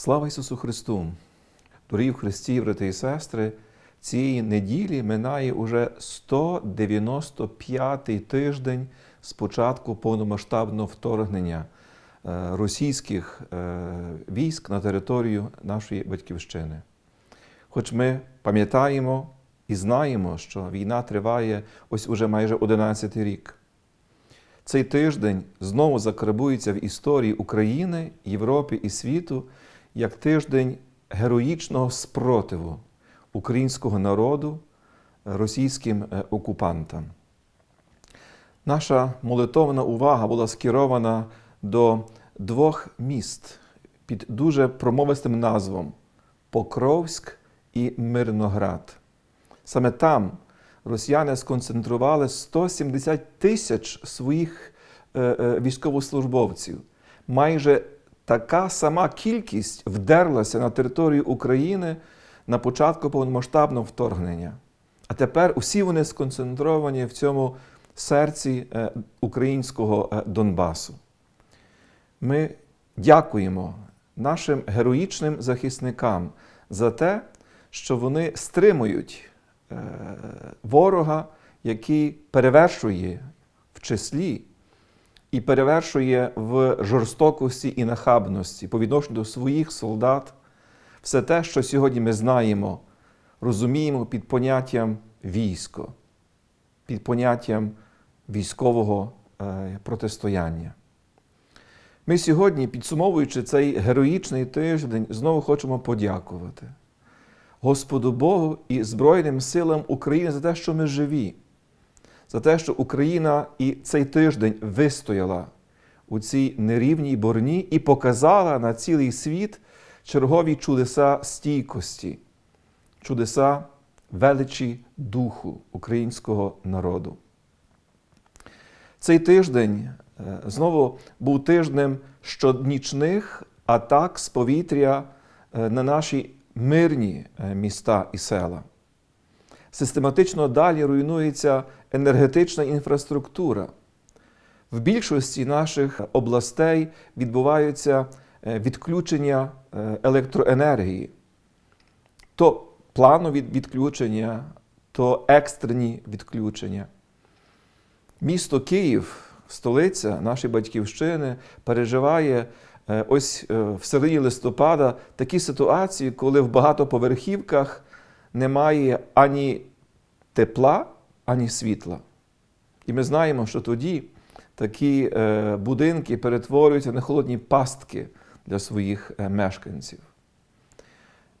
Слава Ісусу Христу! Дорогі в Христі, брати і сестри, цієї неділі минає уже 195-й тиждень з початку повномасштабного вторгнення е, російських е, військ на територію нашої батьківщини. Хоч ми пам'ятаємо і знаємо, що війна триває ось уже майже 11 рік. Цей тиждень знову закарбується в історії України, Європи і світу як тиждень героїчного спротиву українського народу російським е, окупантам. Наша молитовна увага була скерована до двох міст під дуже промовистим назвом Покровськ і Мирноград. Саме там росіяни сконцентрували 170 тисяч своїх е, е, військовослужбовців. Майже така сама кількість вдерлася на територію України на початку повномасштабного вторгнення. А тепер усі вони сконцентровані в цьому серці е, українського е, Донбасу. Ми дякуємо нашим героїчним захисникам за те, що вони стримують е, ворога, який перевершує в числі і перевершує в жорстокості і нахабності по відношенню до своїх солдат все те, що сьогодні ми знаємо, розуміємо під поняттям військо, під поняттям військового е, протистояння. Ми сьогодні, підсумовуючи цей героїчний тиждень, знову хочемо подякувати Господу Богу і Збройним силам України за те, що ми живі, за те, що Україна і цей тиждень вистояла у цій нерівній борні і показала на цілий світ чергові чудеса стійкості, чудеса величі духу українського народу. Цей тиждень е, знову був тижнем щоднічних атак з повітря е, на наші мирні е, міста і села. Систематично далі руйнується енергетична інфраструктура. В більшості наших областей відбуваються відключення електроенергії, то планові відключення, то екстрені відключення. Місто Київ, столиця нашої батьківщини, переживає е, ось е, в середині листопада такі ситуації, коли в багатоповерхівках немає ані тепла, ані світла. І ми знаємо, що тоді такі е, будинки перетворюються на холодні пастки для своїх мешканців.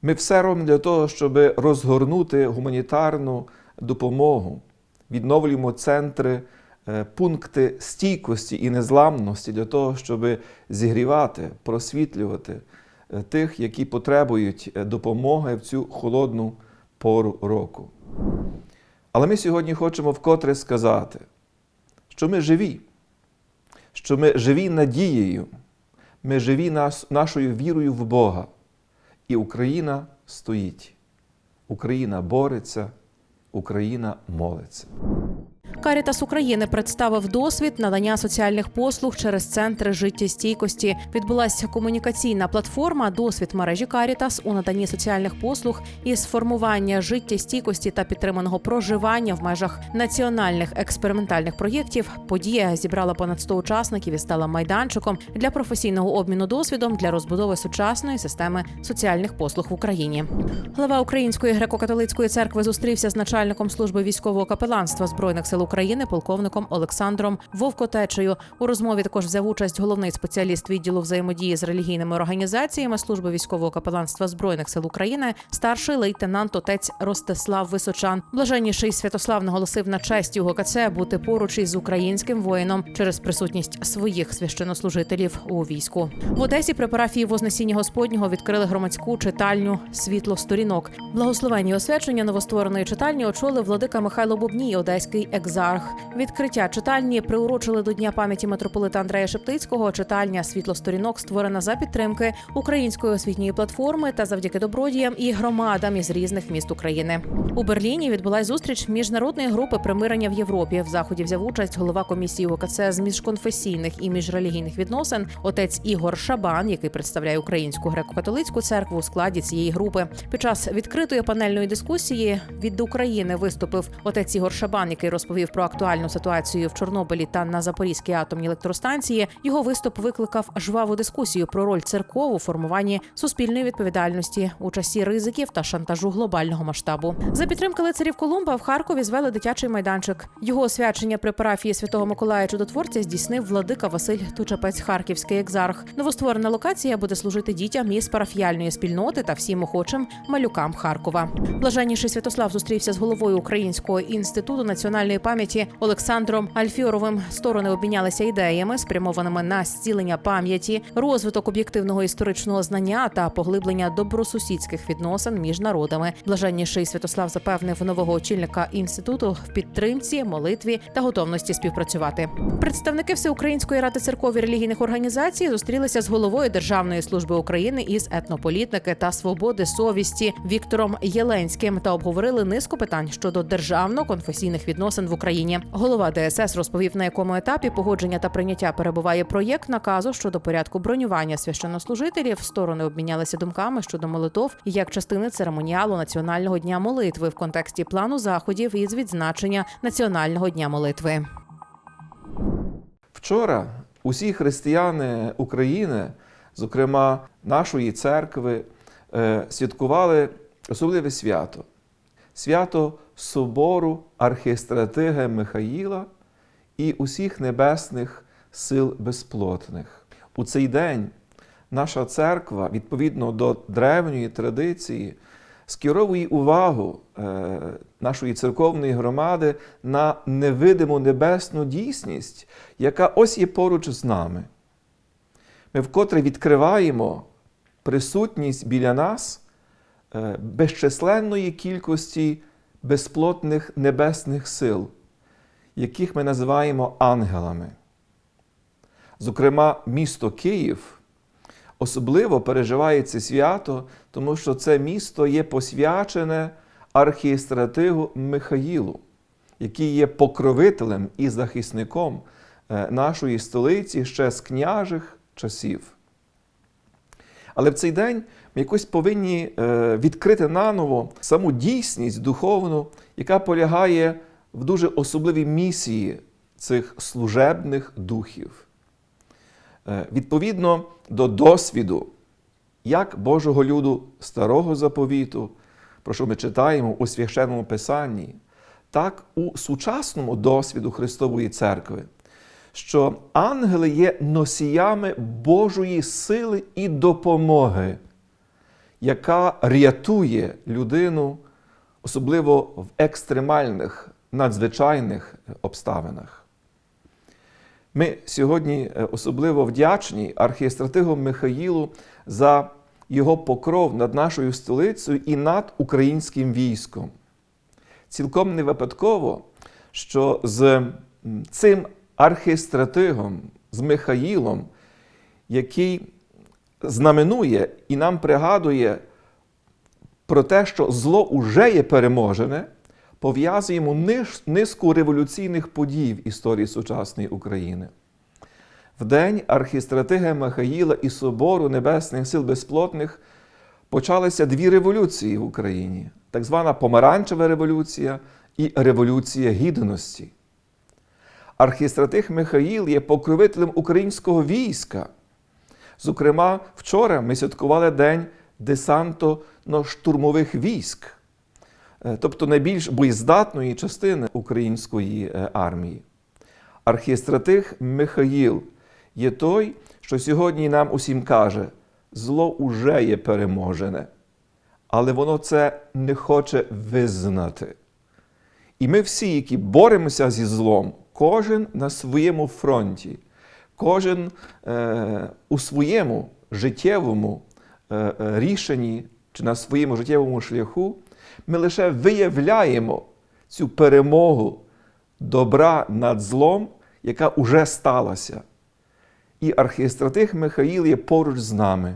Ми все робимо для того, щоб розгорнути гуманітарну допомогу, відновлюємо центри пункти стійкості і незламності для того, щоб зігрівати, просвітлювати тих, які потребують допомоги в цю холодну пору року. Але ми сьогодні хочемо вкотре сказати, що ми живі, що ми живі надією, ми живі нашою вірою в Бога. І Україна стоїть. Україна бореться, Україна молиться. Карітас України представив досвід надання соціальних послуг через центри життєстійкості. Відбулася комунікаційна платформа Досвід мережі Карітас у наданні соціальних послуг із формування життєстійкості та підтриманого проживання в межах національних експериментальних проєктів. Подія зібрала понад 100 учасників і стала майданчиком для професійного обміну досвідом для розбудови сучасної системи соціальних послуг в Україні. Глава Української греко-католицької церкви зустрівся з начальником служби військового капеланства збройних сил України полковником Олександром Вовкотечею. У розмові також взяв участь головний спеціаліст відділу взаємодії з релігійними організаціями служби військового капеланства збройних сил України, старший лейтенант отець Ростислав Височан. Блаженніший Святослав наголосив на честь УГКЦ бути поруч із українським воїном через присутність своїх священнослужителів у війську. В Одесі при парафії Вознесіння Господнього відкрили громадську читальню Світло сторінок. Благословені освячення новоствореної читальні очолив владика Михайло Бубній, одеський екзарх екзарх. Відкриття читальні приурочили до Дня пам'яті митрополита Андрея Шептицького. Читальня світло сторінок створена за підтримки української освітньої платформи та завдяки добродіям і громадам із різних міст України. У Берліні відбулась зустріч міжнародної групи примирення в Європі. В заході взяв участь голова комісії ОКЦ з міжконфесійних і міжрелігійних відносин, отець Ігор Шабан, який представляє українську греко-католицьку церкву у складі цієї групи. Під час відкритої панельної дискусії від України виступив отець Ігор Шабан, який розповів про актуальну ситуацію в Чорнобилі та на Запорізькій атомній електростанції. Його виступ викликав жваву дискусію про роль церков у формуванні суспільної відповідальності у часі ризиків та шантажу глобального масштабу. За підтримки лицарів Колумба в Харкові звели дитячий майданчик. Його освячення при парафії Святого Миколая Чудотворця здійснив владика Василь Тучапець, Харківський екзарх. Новостворена локація буде служити дітям із парафіяльної спільноти та всім охочим малюкам Харкова. Блаженніший Святослав зустрівся з головою Українського інституту національної пам'яті Олександром Альфіоровим. Сторони обмінялися ідеями, спрямованими на зцілення пам'яті, розвиток об'єктивного історичного знання та поглиблення добросусідських відносин між народами. Блаженніший Святослав запевнив нового очільника інституту в підтримці, молитві та готовності співпрацювати. Представники Всеукраїнської ради церков і релігійних організацій зустрілися з головою Державної служби України із етнополітики та свободи совісті Віктором Єленським та обговорили низку питань щодо державно-конфесійних відносин в. Голова ДСС розповів, на якому етапі погодження та прийняття перебуває проєкт наказу щодо порядку бронювання священнослужителів. Сторони обмінялися думками щодо молитов як частини церемоніалу Національного дня молитви в контексті плану заходів із відзначення Національного дня молитви. Вчора усі християни України, зокрема нашої церкви, е, святкували особливе свято свято Собору архістратига Михаїла і усіх небесних сил безплотних. У цей день наша церква, відповідно до древньої традиції, скеровує увагу е, нашої церковної громади на невидиму небесну дійсність, яка ось є поруч з нами. Ми вкотре відкриваємо присутність біля нас безчисленної кількості безплотних небесних сил, яких ми називаємо ангелами. Зокрема, місто Київ особливо переживає це свято, тому що це місто є посвячене архієстратигу Михаїлу, який є покровителем і захисником е, нашої столиці ще з княжих часів. Але в цей день ми якось повинні е, відкрити наново саму дійсність духовну, яка полягає в дуже особливій місії цих служебних духів. Е, Відповідно до досвіду, як Божого люду старого заповіту, про що ми читаємо у священному Писанні, так у сучасному досвіду Христової Церкви, що ангели є носіями Божої сили і допомоги, яка рятує людину, особливо в екстремальних, надзвичайних обставинах. Ми сьогодні е, особливо вдячні архієстратигу Михаїлу за його покров над нашою столицею і над українським військом. Цілком не випадково, що з цим архістратигом, з Михаїлом, який знаменує і нам пригадує про те, що зло уже є переможене, пов'язуємо низку революційних подій в історії сучасної України. В день архістратига Михаїла і Собору Небесних сил безплотних почалися дві революції в Україні: так звана Помаранчева революція і Революція Гідності. Архістратиг Михаїл є покровителем українського війська. Зокрема, вчора ми святкували День десантно-штурмових військ, е, тобто найбільш боєздатної частини української е, армії. Архістратиг Михаїл є той, що сьогодні нам усім каже: зло уже є переможене, але воно це не хоче визнати. І ми всі, які боремося зі злом, кожен на своєму фронті, кожен е, у своєму життєвому е, е, рішенні чи на своєму життєвому шляху, ми лише виявляємо цю перемогу добра над злом, яка уже сталася. І архієстратих Михаїл є поруч з нами.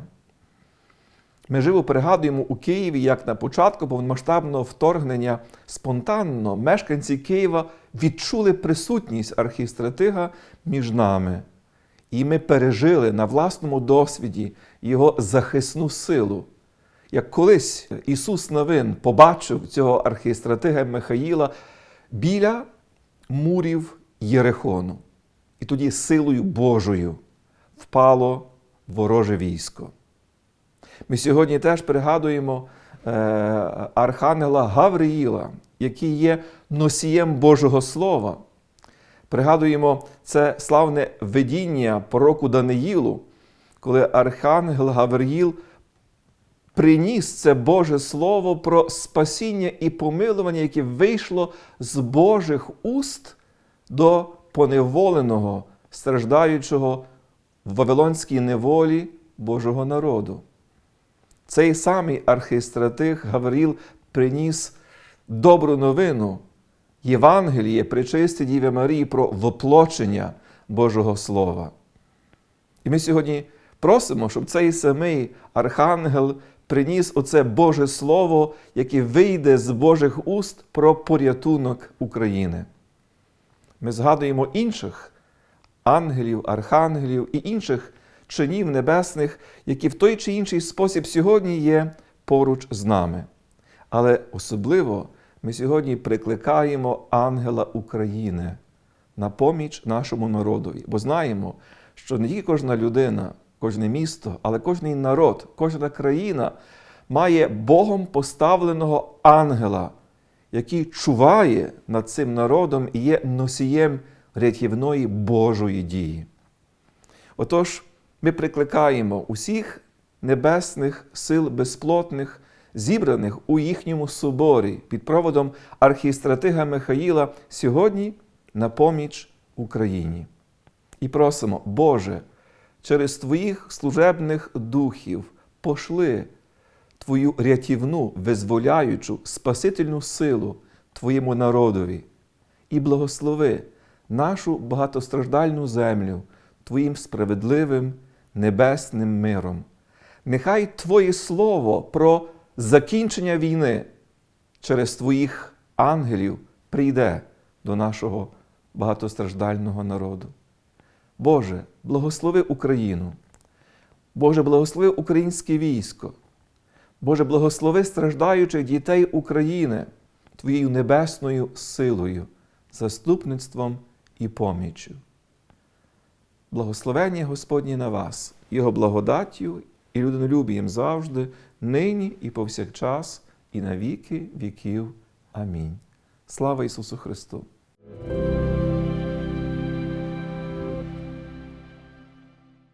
Ми живо пригадуємо у Києві, як на початку повномасштабного вторгнення спонтанно мешканці Києва відчули присутність архістратига між нами. І ми пережили на власному досвіді його захисну силу. Як колись Ісус Новин побачив цього архістратига Михаїла біля мурів Єрихону. І тоді силою Божою впало вороже військо. Ми сьогодні теж пригадуємо е, Архангела Гавриїла, який є носієм Божого Слова. Пригадуємо це славне видіння пророку Даниїлу, коли Архангел Гавриїл приніс це Боже Слово про спасіння і помилування, яке вийшло з Божих уст до поневоленого, страждаючого в Вавилонській неволі Божого народу. Цей самий архістратих Гавріл приніс добру новину Євангеліє причисті Діві Марії про воплочення Божого Слова. І ми сьогодні просимо, щоб цей самий архангел приніс оце Боже Слово, яке вийде з Божих уст про порятунок України. Ми згадуємо інших ангелів, архангелів і інших чинів небесних, які в той чи інший спосіб сьогодні є поруч з нами. Але особливо ми сьогодні прикликаємо ангела України на поміч нашому народові, бо знаємо, що не тільки кожна людина, кожне місто, але кожний народ, кожна країна має Богом поставленого ангела, який чуває над цим народом і є носієм рятівної Божої дії. Отож, ми прикликаємо усіх небесних сил безплотних, зібраних у їхньому соборі під проводом архістратига Михаїла сьогодні на поміч Україні. І просимо, Боже, через Твоїх служебних духів пошли Твою рятівну, визволяючу, спасительну силу Твоєму народові і благослови нашу багатостраждальну землю Твоїм справедливим небесним миром. Нехай Твоє Слово про закінчення війни через Твоїх ангелів прийде до нашого багатостраждального народу. Боже, благослови Україну. Боже, благослови українське військо. Боже, благослови страждаючих дітей України Твоєю небесною силою, заступництвом і поміччю. Благословення Господнє на вас, Його благодаттю і людинолюбієм завжди, нині і повсякчас, і на віки віків. Амінь. Слава Ісусу Христу!